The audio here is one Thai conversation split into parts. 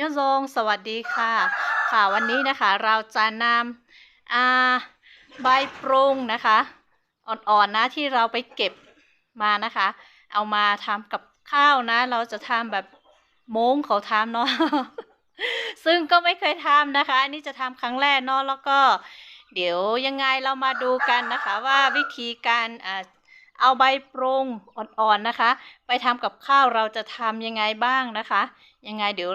ยศงสวัสดีค่ะ ค่ะวันนี้นะคะเราจะนำอ่าใบปรุงนะคะอ่อนๆนะที่เราไปเก็บมานะคะ เอามาทำกับข้าวนะ เราจะทำแบบโม้งเขาทำเนาะซึ่งก็ไม่เคยทำนะคะ อันนี้จะทำครั้งแรกเนาะแล้วก็ เดี๋ยวยังไงเรามาดูกันนะคะว่าวิธีการอ่าเอาใบปรุงอ่อนๆนะคะ ไปทำกับข้าวเราจะทำยังไงบ้างนะคะ ยังไงเดี๋ยว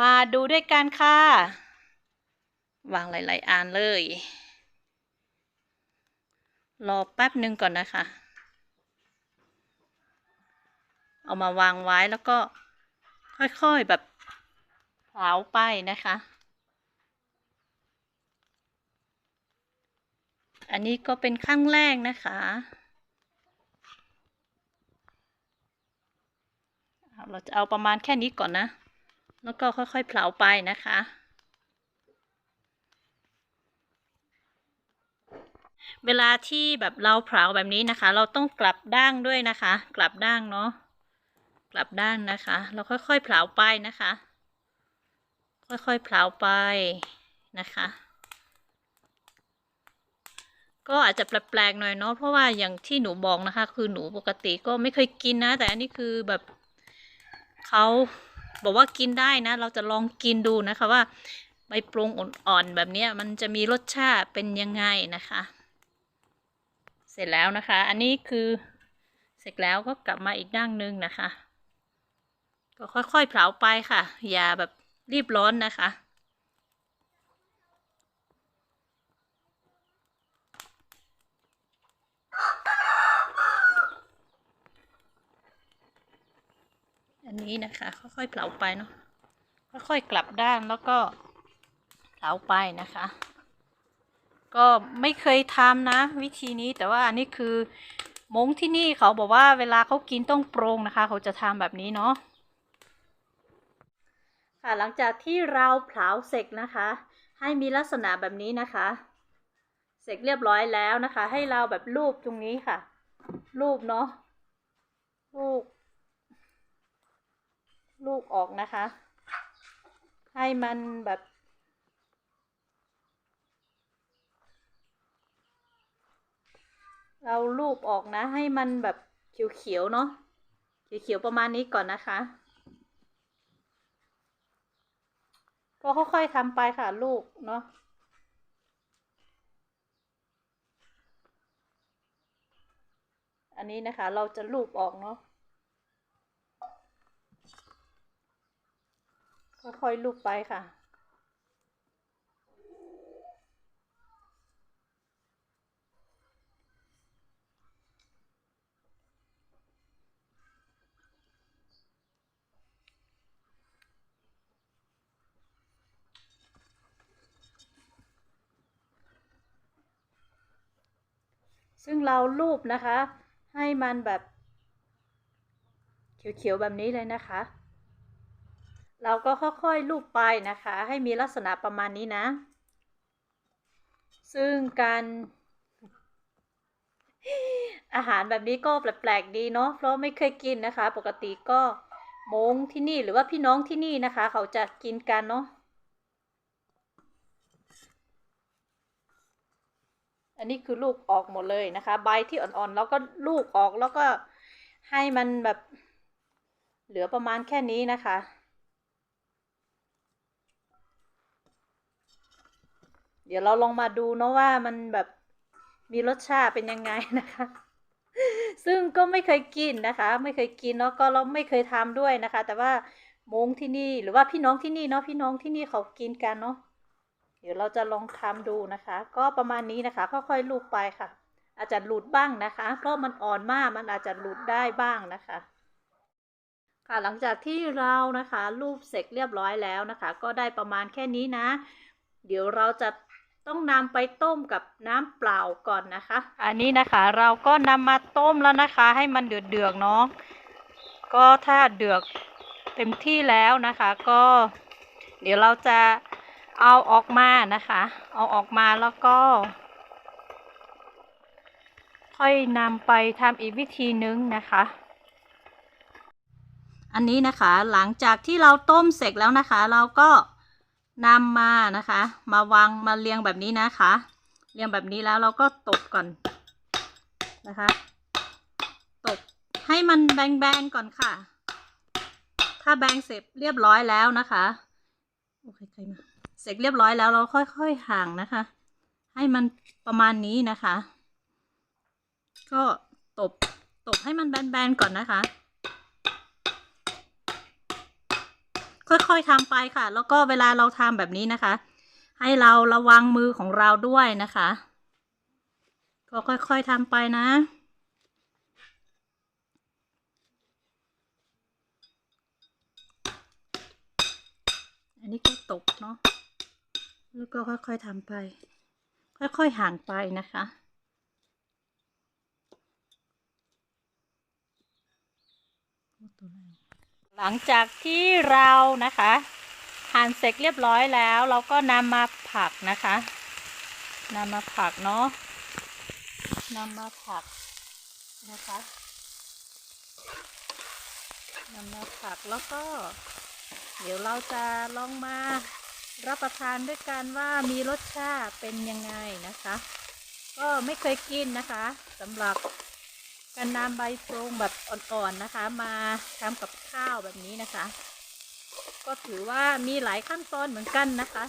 มาดูด้วยกันค่ะ วางหลาย ๆ อันเลย รอแป๊บหนึ่งก่อนนะคะ เอามาวางไว้แล้วก็ค่อย ๆ แบบเผาไปนะคะ อันนี้ก็เป็นครั้งแรกนะคะเราจะเอาประมาณแค่นี้ก่อนนะ แล้วก็ค่อยๆเผาไปนะคะ เวลาที่แบบเราเผาแบบนี้นะคะ เราต้องกลับด้างด้วยนะคะ กลับด้างเนาะกลับด้านนะคะ เราค่อยๆเผาไปนะคะ ค่อยๆเผาไปนะคะ ก็อาจจะแปลกๆหน่อยเนาะเพราะว่าอย่างที่หนูบอกนะคะ คือหนูปกติก็ไม่เคยกินนะ แต่อันนี้คือแบบเขา บอกว่ากินได้นะ เราจะลองกินดูนะคะว่าใบปรุงอ่อนๆแบบนี้มันจะมีรสชาติเป็นยังไงนะคะ เสร็จแล้วนะคะ อันนี้คือเสร็จแล้วก็กลับมาอีกด้านหนึ่งนะคะ ก็ค่อยๆเผาไปค่ะ อย่าแบบรีบร้อนนะคะ อั นนี้นะคะ ค่อยๆเผาไปเนาะค่อยๆกลับด้านแล้วก็เผาไปนะคะ ก็ไม่เคยทำนะ วิธีนี้แต่ว่าอันนี้คือมงที่นี่เขาบอกว่าเวลาเขากินต้องโปรงนะคะ เขาจะทำแบบนี้เนาะค่ะหลังจากที่เราเผาเสร็จนะคะ ให้มีลักษณะแบบนี้นะคะ เสร็จเรียบร้อยแล้วนะคะ ให้เราแบบรูปตรงนี้ค่ะ รูปเนาะรูป ลูกออกนะคะ ให้มันแบบเราลูบออกนะ ให้มันแบบเขียวๆเนาะเขียวๆประมาณนี้ก่อนนะคะ ก็ค่อยๆทำไปค่ะลูกเนาะอันนี้นะคะเราจะลูบออกเนาะ ค่อยๆลูบไปค่ะ ซึ่งเราลูบนะคะ ให้มันแบบเขียวๆแบบนี้เลยนะคะ เราก็ค่อยๆลูบไปนะคะ ให้มีลักษณะประมาณนี้นะ ซึ่งการ อาหารแบบนี้ก็แปลกๆดีเนาะเพราะไม่เคยกินนะคะ ปกติก็มงที่นี่หรือว่าพี่น้องที่นี่นะคะ เขาจะกินกันเนาะอันนี้คือลูกออกหมดเลยนะคะ ใบที่อ่อนๆแล้วก็ลูกออกแล้วก็ให้มันแบบเหลือประมาณแค่นี้นะคะ เดี๋ยวเราลองมาดูเนาะว่ามันแบบมีรสชาติเป็นยังไงนะคะ ซึ่งก็ไม่เคยกินนะคะ ไม่เคยกินเนาะก็เราไม่เคยทำด้วยนะคะ แต่ว่ามงที่นี่หรือว่าพี่น้องที่นี่เนาะพี่น้องที่นี่เขากินกันเนาะเดี๋ยวเราจะลองทำดูนะคะ ก็ประมาณนี้นะคะ ค่อยๆลูบไปค่ะ อาจจะหลุดบ้างนะคะ เพราะมันอ่อนมากมันอาจจะหลุดได้บ้างนะคะ ค่ะหลังจากที่เรานะคะรูปเสร็จเรียบร้อยแล้วนะคะ ก็ได้ประมาณแค่นี้นะ เดี๋ยวเราจะ ต้องนำไปต้มกับน้ำเปล่าก่อนนะคะ อันนี้นะคะเราก็นำมาต้มแล้วนะคะ ให้มันเดือดเดือเนาะก็ถ้าเดือดเต็มที่แล้วนะคะ ก็ เดี๋ยวเราจะเอาออกมานะคะ เอาออกมาแล้วก็ ค่อยนำไปทำอีกวิธีนึงนะคะอันนี้นะคะหลังจากที่เราต้มเสร็จแล้วนะคะ เราก็ นำมานะคะ มาวางมาเรียงแบบนี้นะคะ เรียงแบบนี้แล้วเราก็ตบก่อนนะคะตบให้มันแบนๆก่อนค่ะ ถ้าแบงเสร็จเรียบร้อยแล้วนะคะโอเคใครมาเสร็จเรียบร้อยแล้วเราค่อยๆห่างนะคะ ให้มันประมาณนี้นะคะ ก็ตบตบให้มันแบนๆก่อนนะคะ ค่อยๆทำไปค่ะ แล้วก็เวลาเราทำแบบนี้นะคะ ให้เราระวังมือของเราด้วยนะคะ ก็ค่อยๆทำไปนะอันนี้ก็ตกเนาะ แล้วก็ค่อยๆทำไป ค่อยๆห่างไปนะคะ หลังจากที่เรานะคะหั่นเสร็จเรียบร้อยแล้ว เราก็นำมาผักนะคะนำมาผักเนาะนำมาผักนะคะนำมาผักแล้วก็ เดี๋ยวเราจะลองมารับประทานด้วยกันว่ามีรสชาติเป็นยังไงนะคะ ก็ไม่เคยกินนะคะสำหรับ การนำใบโปรงแบบอ่อนๆนะคะ มาทำกับข้าวแบบนี้นะคะ ก็ถือว่ามีหลายขั้นตอนเหมือนกันนะคะ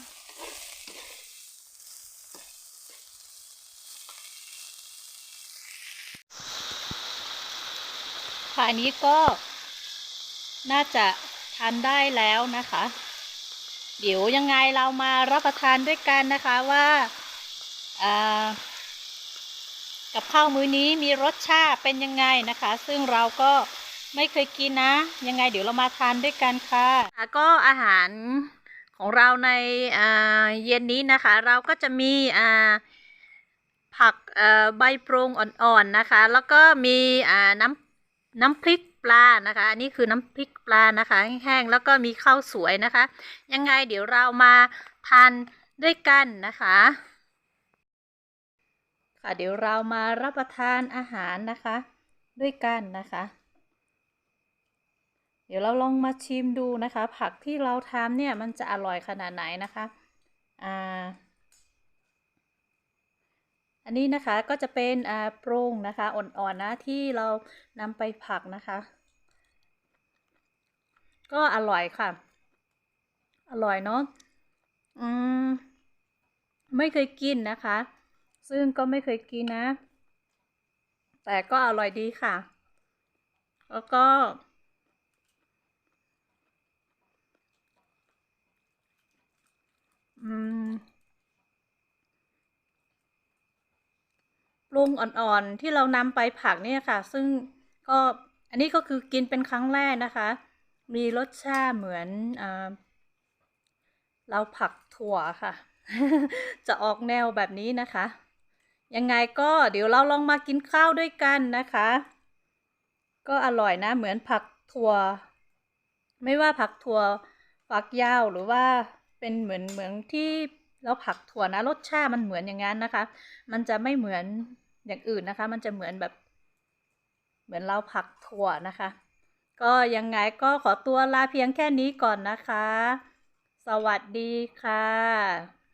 ค่ะอันนี้ก็น่าจะทานได้แล้วนะคะ เดี๋ยวยังไงเรามารับประทานด้วยกันนะคะว่าอ่า กับข้าวมื้อนี้มีรสชาติเป็นยังไงนะคะ ซึ่งเราก็ไม่เคยกินนะ ยังไงเดี๋ยวเรามาทานด้วยกันค่ะก็อาหารของเราในาเย็นนี้นะคะ เราก็จะมีผักใบโปรงอ่อนๆนะคะ แล้วก็มีน้ำน้ำพริกปลานะคะอันนี้คือน้ำพริกปลานะคะแห้งๆแล้วก็มีข้าวสวยนะคะ ยังไงเดี๋ยวเรามาทานด้วยกันนะคะ ค่ะ เดี๋ยวเรามารับประทานอาหารนะคะ ด้วยกันนะคะ เดี๋ยวเราลองมาชิมดูนะคะ ผักที่เราทำเนี่ยมันจะอร่อยขนาดไหนนะคะอ่าอันนี้นะคะก็จะเป็นอ่าโปร่งนะคะอ่อนๆนะที่เรานำไปผักนะคะ ก็อร่อยค่ะ อร่อยเนาะอืมไม่เคยกินนะคะ ซึ่งก็ไม่เคยกินนะ แต่ก็อร่อยดีค่ะ แล้วก็ อืมปรุงอ่อนๆที่เรานำไปผักเนี่ยค่ะ ซึ่งก็อันนี้ก็คือกินเป็นครั้งแรกนะคะ มีรสชาติเหมือนอเราผักถั่วค่ะ จะออกแนวแบบนี้นะคะ ยังไงก็เดี๋ยวเราลองมากินข้าวด้วยกันนะคะ ก็อร่อยนะเหมือนผักถั่ว ไม่ว่าผักถั่วฝักยาวหรือว่าเป็นเหมือนเหมือนที่เราผักถั่วนะรสชาติมันเหมือนอย่างนั้นนะคะ มันจะไม่เหมือนอย่างอื่นนะคะ มันจะเหมือนแบบ เหมือนเราผักถั่วนะคะ ก็ยังไงก็ขอตัวลาเพียงแค่นี้ก่อนนะคะ สวัสดีค่ะ